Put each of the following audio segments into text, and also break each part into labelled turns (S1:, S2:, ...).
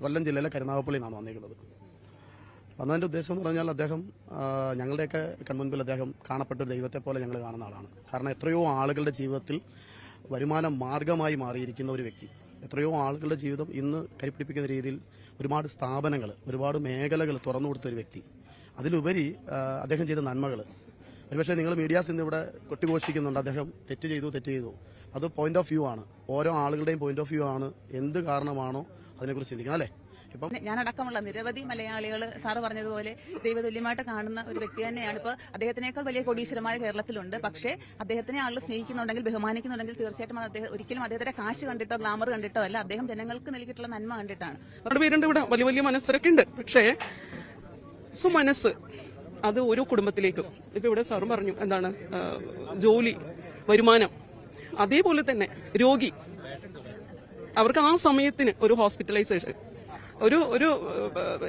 S1: കൊല്ലം ജില്ലയിലെ കരുനാഗപ്പള്ളിയിൽ നിന്നാണ് വന്നിരിക്കുന്നത്. വന്നതിന്റെ ഉദ്ദേശം എന്ന് പറഞ്ഞാൽ അദ്ദേഹം ഞങ്ങളുടെയൊക്കെ കൺമുൻപിൽ അദ്ദേഹം കാണപ്പെട്ട ദൈവത്തെ പോലെ ഞങ്ങൾ കാണുന്ന ആളാണ്. കാരണം എത്രയോ ആളുകളുടെ ജീവിതത്തിൽ വരുമാന മാർഗമായി മാറിയിരിക്കുന്ന ഒരു വ്യക്തി. എത്രയോ ആളുകളുടെ ജീവിതം ഇന്ന് കരിപ്പിടിപ്പിക്കുന്ന രീതിയിൽ ഒരുപാട് സ്ഥാപനങ്ങൾ ഒരുപാട് മേഖലകൾ തുറന്നു കൊടുത്ത ഒരു വ്യക്തി. അതിലുപരി അദ്ദേഹം ചെയ്ത നന്മകൾ ഒരുപക്ഷെ നിങ്ങൾ മീഡിയാസ് ഇന്ന് ഇവിടെ കൊട്ടിഘോഷിക്കുന്നുണ്ട്. അദ്ദേഹം തെറ്റ് ചെയ്തു തെറ്റ് ചെയ്തു. അത് പോയിന്റ് ഓഫ് വ്യൂ ആണ്. ഓരോ ആളുകളുടെയും പോയിന്റ് ഓഫ് വ്യൂ ആണ്. എന്ത് കാരണമാണോ അതിനെക്കുറിച്ച് ചിന്തിക്കണം അല്ലേ? ഇപ്പം
S2: ഞാനടക്കമുള്ള നിരവധി മലയാളികൾ സാറ് പറഞ്ഞതുപോലെ ദൈവതുല്യമായിട്ട് കാണുന്ന ഒരു വ്യക്തി തന്നെയാണ്. ഇപ്പോൾ അദ്ദേഹത്തിനേക്കാൾ വലിയ കോടീശ്വരമായ കേരളത്തിലുണ്ട്. പക്ഷേ അദ്ദേഹത്തിനെ ആളുകൾ സ്നേഹിക്കുന്നുണ്ടെങ്കിൽ ബഹുമാനിക്കുന്നുണ്ടെങ്കിൽ തീർച്ചയായിട്ടും അദ്ദേഹം ഒരിക്കലും അദ്ദേഹത്തിന്റെ കാശ് കണ്ടിട്ടോ ഗ്ലാമർ കണ്ടിട്ടോ അല്ല അദ്ദേഹം ജനങ്ങൾക്ക് നൽകിയിട്ടുള്ള നന്മ കണ്ടിട്ടാണ്.
S3: നമ്മുടെ പേരുണ്ട് ഇവിടെ. വലിയ വലിയ മനസ്സരൊക്കെ ഉണ്ട് പക്ഷേ സുമനസ് അത് ഓരോ കുടുംബത്തിലേക്കും. ഇപ്പൊ ഇവിടെ സാറും പറഞ്ഞു എന്താണ് ജോലി വരുമാനം. അതേപോലെ തന്നെ രോഗി. അവർക്ക് ആ സമയത്തിന് ഒരു ഹോസ്പിറ്റലൈസേഷൻ ഒരു ഒരു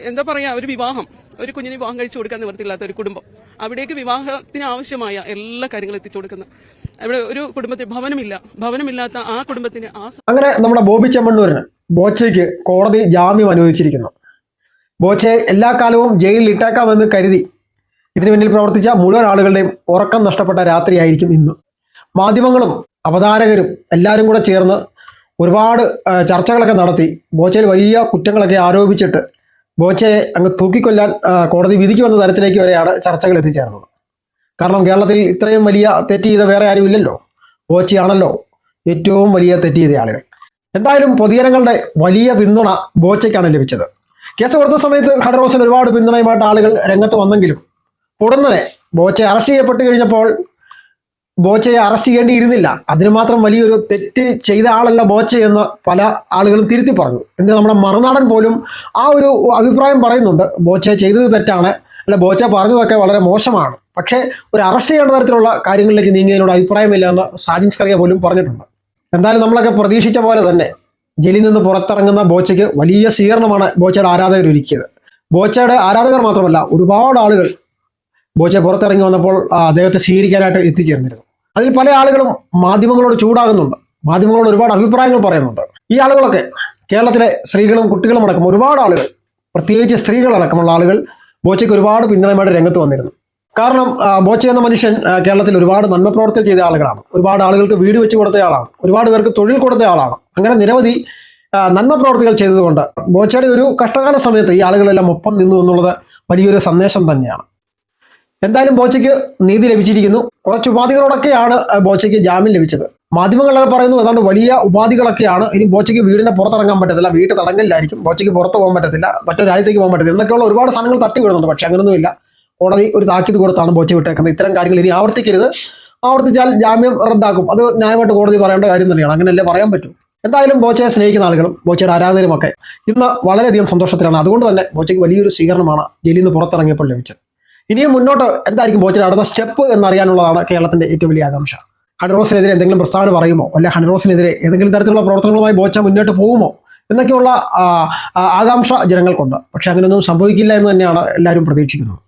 S3: എന്താ പറയാ ഒരു വിവാഹം ഒരു കുഞ്ഞിന് വിവാഹം കഴിച്ചു കൊടുക്കാൻ നിവർത്തിയില്ലാത്ത ഒരു കുടുംബം. അവിടേക്ക് വിവാഹത്തിന് ആവശ്യമായ എല്ലാ കാര്യങ്ങളും എത്തിച്ചു കൊടുക്കുന്ന. അവിടെ ഒരു കുടുംബത്തിൽ ഭവനമില്ല. ഭവനമില്ലാത്ത ആ കുടുംബത്തിന് ആ
S4: അങ്ങനെ നമ്മുടെ ബോബി ചെമ്മണ്ണൂരിന് ബോച്ചയ്ക്ക് കോടതി ജാമ്യം അനുവദിച്ചിരിക്കുന്നു. ബോച്ചയെ എല്ലാ കാലവും ജയിലിൽ ഇട്ടേക്കാമെന്ന് കരുതി ഇതിനു പിന്നിൽ പ്രവർത്തിച്ച മുഴുവൻ ആളുകളുടെയും ഉറക്കം നഷ്ടപ്പെട്ട രാത്രിയായിരിക്കും ഇന്ന്. മാധ്യമങ്ങളും അവതാരകരും എല്ലാവരും കൂടെ ചേർന്ന് ഒരുപാട് ചർച്ചകളൊക്കെ നടത്തി. ബോച്ചയിൽ വലിയ കുറ്റങ്ങളൊക്കെ ആരോപിച്ചിട്ട് ബോച്ചയെ അങ്ങ് തൂക്കിക്കൊല്ലാൻ കോടതി വിധിക്ക് വന്ന തരത്തിലേക്ക് വരെയാണ് ചർച്ചകൾ എത്തിച്ചേർന്നത്. കാരണം കേരളത്തിൽ ഇത്രയും വലിയ തെറ്റ് ചെയ്ത വേറെ ആരും ഇല്ലല്ലോ. ബോച്ചയാണല്ലോ ഏറ്റവും വലിയ തെറ്റ് ചെയ്ത ആളുകൾ. എന്തായാലും പൊതുജനങ്ങളുടെ വലിയ പിന്തുണ ബോച്ചയ്ക്കാണ് ലഭിച്ചത്. കേസ് കൊടുത്ത സമയത്ത് ഹഡറോസിന് ഒരുപാട് പിന്തുണയുമായിട്ട് ആളുകൾ രംഗത്ത് വന്നെങ്കിലും ഉടനെ ബോച്ചെ അറസ്റ്റ് ചെയ്യപ്പെട്ട് കഴിഞ്ഞപ്പോൾ ബോച്ചയെ അറസ്റ്റ് ചെയ്യേണ്ടിയിരുന്നില്ല. അതിന് മാത്രം വലിയൊരു തെറ്റ് ചെയ്ത ആളല്ല ബോച്ച എന്ന് പല ആളുകളും തിരുത്തി പറഞ്ഞു. എന്നാൽ നമ്മുടെ മറുനാടൻ പോലും ആ ഒരു അഭിപ്രായം പറയുന്നുണ്ട്. ബോച്ച ചെയ്തത് തെറ്റാണ്. അല്ല ബോച്ച പറഞ്ഞതൊക്കെ വളരെ മോശമാണ്. പക്ഷേ ഒരു അറസ്റ്റ് ചെയ്യേണ്ട തരത്തിലുള്ള കാര്യങ്ങളിലേക്ക് നീങ്ങിയതിനോട് അഭിപ്രായമില്ല എന്ന് സാജിൻ സ്കറിയ പോലും പറഞ്ഞിട്ടുണ്ട്. എന്തായാലും നമ്മളൊക്കെ പ്രതീക്ഷിച്ച പോലെ തന്നെ ജയിലിൽ നിന്ന് പുറത്തിറങ്ങുന്ന ബോച്ചയ്ക്ക് വലിയ സ്വീകരണമാണ് ബോച്ചയുടെ ആരാധകർ ഒരുക്കിയത് ബോച്ചയുടെ ആരാധകർ മാത്രമല്ല ഒരുപാട് ആളുകൾ ബോച്ച പുറത്തിറങ്ങി വന്നപ്പോൾ അദ്ദേഹത്തെ സ്വീകരിക്കാനായിട്ട് എത്തിച്ചേർന്നിരുന്നു. അതിൽ പല ആളുകളും മാധ്യമങ്ങളോട് ചൂടാകുന്നുണ്ട്. മാധ്യമങ്ങളോട് ഒരുപാട് അഭിപ്രായങ്ങൾ പറയുന്നുണ്ട്. ഈ ആളുകളൊക്കെ കേരളത്തിലെ സ്ത്രീകളും കുട്ടികളും അടക്കം ഒരുപാട് ആളുകൾ പ്രത്യേകിച്ച് സ്ത്രീകളടക്കമുള്ള ആളുകൾ ബോച്ചയ്ക്ക് ഒരുപാട് പിന്തുണയുമായിട്ട് രംഗത്ത് വന്നിരുന്നു. കാരണം ബോച്ച എന്ന മനുഷ്യൻ കേരളത്തിൽ ഒരുപാട് നന്മ പ്രവർത്തനം ചെയ്ത ആളുകളാണ്. ഒരുപാട് ആളുകൾക്ക് വീട് വെച്ച് കൊടുത്ത ആളാണ്. ഒരുപാട് പേർക്ക് തൊഴിൽ കൊടുത്ത ആളാണ്. അങ്ങനെ നിരവധി നന്മ പ്രവർത്തികൾ ചെയ്തതുകൊണ്ട് ബോച്ചയുടെ ഒരു കഷ്ടകാല സമയത്ത് ഈ ആളുകളെല്ലാം ഒപ്പം നിന്നു എന്നുള്ളത് വലിയൊരു സന്ദേശം തന്നെയാണ്. എന്തായാലും ബോച്ചയ്ക്ക് നീതി ലഭിച്ചിരിക്കുന്നു. കുറച്ച് ഉപാധികളോടൊക്കെയാണ് ബോച്ചയ്ക്ക് ജാമ്യം ലഭിച്ചത്. മാധ്യമങ്ങളൊക്കെ പറയുന്നു ഏതാണ്ട് വലിയ ഉപാധികളൊക്കെയാണ്. ഇനി ബോച്ചയ്ക്ക് വീടിനെ പുറത്തിറങ്ങാൻ പറ്റത്തില്ല. വീട്ട് തടങ്കലിലായിരിക്കും. ബോച്ചയ്ക്ക് പുറത്ത് പോകാൻ പറ്റത്തില്ല. മറ്റൊരു രാജ്യത്തേക്ക് പോകാൻ പറ്റത്തില്ല. എന്നൊക്കെയുള്ള ഒരുപാട് സാധനങ്ങൾ തട്ടി വിടുന്നുണ്ട്. പക്ഷെ അങ്ങനൊന്നുമില്ല. കോടതി ഒരു താക്കീത് കൊടുത്താണ് ബോച്ച വിട്ടേക്കുന്നത്. ഇത്തരം കാര്യങ്ങൾ ഇനി ആവർത്തിക്കരുത്. ആവർത്തിച്ചാൽ ജാമ്യം റദ്ദാക്കും. അത് ന്യായമായിട്ട് കോടതി പറയേണ്ട കാര്യം തന്നെയാണ്. അങ്ങനെയല്ലേ പറയാൻ പറ്റും. എന്തായാലും ബോച്ചയെ സ്നേഹിക്കുന്ന ആളുകളും ബോച്ചയുടെ ആരാധകരുമൊക്കെ ഇന്ന് വളരെയധികം സന്തോഷത്തിലാണ്. അതുകൊണ്ട് തന്നെ ബോച്ചയ്ക്ക് വലിയൊരു സ്വീകരണമാണ് ജയിലിൽ നിന്ന് പുറത്തിറങ്ങിയപ്പോൾ ലഭിച്ചത്. ഇനിയും മുന്നോട്ട് എന്തായിരിക്കും ബോച്ചിന് അടുത്ത സ്റ്റെപ്പ് എന്നറിയാനുള്ളതാണ് കേരളത്തിന്റെ ഏറ്റവും വലിയ ആകാംക്ഷ. ഹൺറോസിനെതിരെ എന്തെങ്കിലും പ്രസ്താവന പറയുമോ? അല്ലെ ഹൺറോസിനെതിരെ ഏതെങ്കിലും തരത്തിലുള്ള പ്രവർത്തനങ്ങളുമായി ബോച്ച മുന്നോട്ട് പോകുമോ? എന്നൊക്കെയുള്ള ആകാംക്ഷ ജനങ്ങൾക്കുണ്ട്. പക്ഷെ അങ്ങനെയൊന്നും സംഭവിക്കില്ല എന്ന് തന്നെയാണ് എല്ലാവരും പ്രതീക്ഷിക്കുന്നത്.